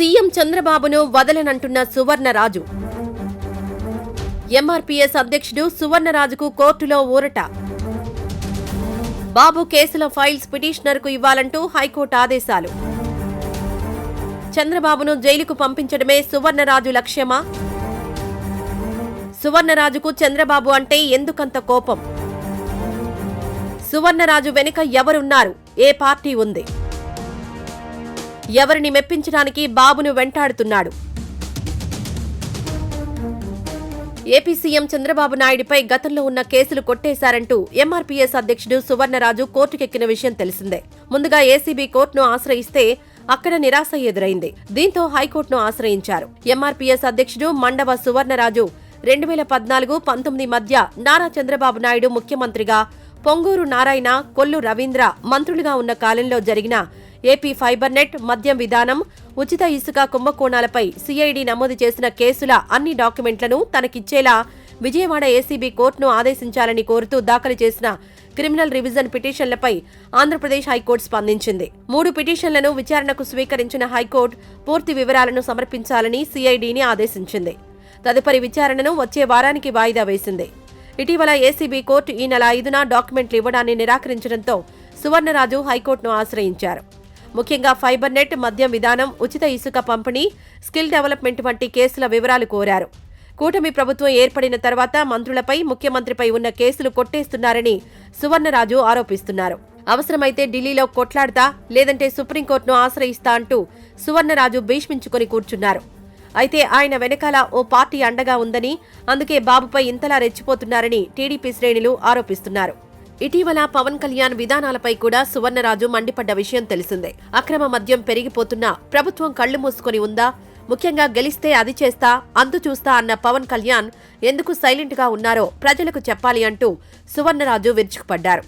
CM చంద్రబాబును వదలనంటున్న Suvarnaraju. MRPS అధ్యక్షుడు సువర్ణరాజుకు కోర్టులో ఊరట. బాబు కేసుల ఫైల్స్ పిటిషనర్కు ఇవ్వాలంటూ హైకోర్టు ఆదేశాలు. చంద్రబాబును జైలుకు పంపించడమే సువర్ణరాజు లక్ష్యమా? సువర్ణరాజుకు చంద్రబాబు అంటే ఎందుకంత కోపం? సువర్ణరాజు వెనుక ఎవరున్నారు? ఏ పార్టీ ఉంది? ఎవరిని మెప్పించడానికి బాబును వెంటాడుతున్నాడు. ఏపీ సీఎం చంద్రబాబు నాయుడిపై గతంలో ఉన్న కేసులు కొట్టేశారంటూ ఎంఆర్పీఎస్ అధ్యక్షుడు సువర్ణరాజు కోర్టుకెక్కిన విషయం తెలిసిందే. ముందుగా ఏసీబీ కోర్టును ఆశ్రయిస్తే అక్కడ నిరాశ ఎదురైంది. దీంతో హైకోర్టును ఆశ్రయించారు. ఎంఆర్పీఎస్ అధ్యక్షుడు మండవ సువర్ణరాజు రెండు వేల పద్నాలుగు పంతొమ్మిది మధ్య నారా చంద్రబాబు నాయుడు ముఖ్యమంత్రిగా పొంగూరు నారాయణ కొల్లు రవీంద్ర మంత్రులుగా ఉన్న కాలంలో జరిగిన ఏపీ ఫైబర్ నెట్ మద్యం విధానం ఉచిత ఇసుక కుంభకోణాలపై సిఐడి నమోదు చేసిన కేసుల అన్ని డాక్యుమెంట్లను తనకిచ్చేలా విజయవాడ ఏసీబీ కోర్టును ఆదేశించాలని కోరుతూ దాఖలు చేసిన క్రిమినల్ రివిజన్ పిటిషన్లపై ఆంధ్రప్రదేశ్ హైకోర్టు స్పందించింది. మూడు పిటిషన్లను విచారణకు స్వీకరించిన హైకోర్టు పూర్తి వివరాలను సమర్పించాలని సిఐడిని ఆదేశించింది. తదుపరి విచారణను వచ్చే వారానికి వాయిదా వేసింది. ఇటీవల ఏసీబీ కోర్టు ఈ నెల ఐదున డాక్యుమెంట్లు ఇవ్వడాన్ని నిరాకరించడంతో సువర్ణరాజు హైకోర్టును ఆశ్రయించారు. ముఖ్యంగా ఫైబర్ నెట్ మద్యం విధానం ఉచిత ఇసుక పంపిణీ స్కిల్ డెవలప్మెంట్ వంటి కేసుల వివరాలు కోరారు. కూటమి ప్రభుత్వం ఏర్పడిన తర్వాత మంత్రులపై ముఖ్యమంత్రిపై ఉన్న కేసులు కొట్టేస్తున్నారని సువర్ణరాజు ఆరోపిస్తున్నారు. అవసరమైతే ఢిల్లీలో కొట్లాడతా లేదంటే సుప్రీంకోర్టును ఆశ్రయిస్తా అంటూ సువర్ణరాజు భీష్మించుకొని కూర్చున్నారు. అయితే ఆయన వెనకాల ఓ పార్టీ అండగా ఉందని అందుకే బాబుపై ఇంతలా రెచ్చిపోతున్నారని టీడీపీ శ్రేణులు ఆరోపిస్తున్నారు. ఇటీవల పవన్ కళ్యాణ్ విధానాలపై కూడా సువర్ణరాజు మండిపడ్డ విషయం తెలిసిందే. అక్రమ మద్యం పెరిగిపోతున్నా ప్రభుత్వం కళ్ళు మూసుకొని ఉందా? ముఖ్యంగా గెలిస్తే అది చేస్తా అందు చూస్తా అన్న పవన్ కళ్యాణ్ ఎందుకు సైలెంట్గా ఉన్నారో ప్రజలకు చెప్పాలి అంటూ సువర్ణరాజు విరుచుకుపడ్డారు.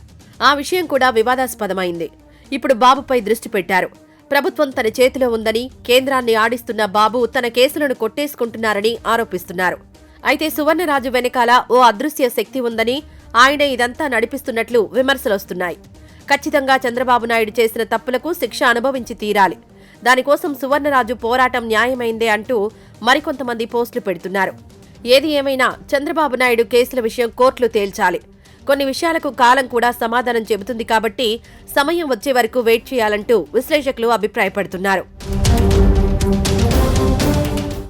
ఆ విషయం కూడా వివాదాస్పదమైంది. ఇప్పుడు బాబుపై దృష్టి పెట్టారు. ప్రభుత్వం తన చేతిలో ఉందని కేంద్రాన్ని ఆడిస్తున్న బాబు తన కేసులను కొట్టేసుకుంటున్నారని ఆరోపిస్తున్నారు. అయితే సువర్ణరాజు వెనకాల ఓ అదృశ్య శక్తి ఉందని ఆయనే ఇదంతా నడిపిస్తున్నట్లు విమర్శలొస్తున్నాయి. ఖచ్చితంగా చంద్రబాబు నాయుడు చేసిన తప్పులకు శిక్ష అనుభవించి తీరాలి. దానికోసం సువర్ణరాజు పోరాటం న్యాయమైందే అంటూ మరికొంతమంది పోస్టులు పెడుతున్నారు. ఏది ఏమైనా చంద్రబాబు నాయుడు కేసుల విషయం కోర్టులు తేల్చాలి. కొన్ని విషయాలకు కాలం కూడా సమాధానం చెబుతుంది కాబట్టి సమయం వచ్చే వరకు వెయిట్ చేయాలంటూ విశ్లేషకులు అభిప్రాయపడుతున్నారు.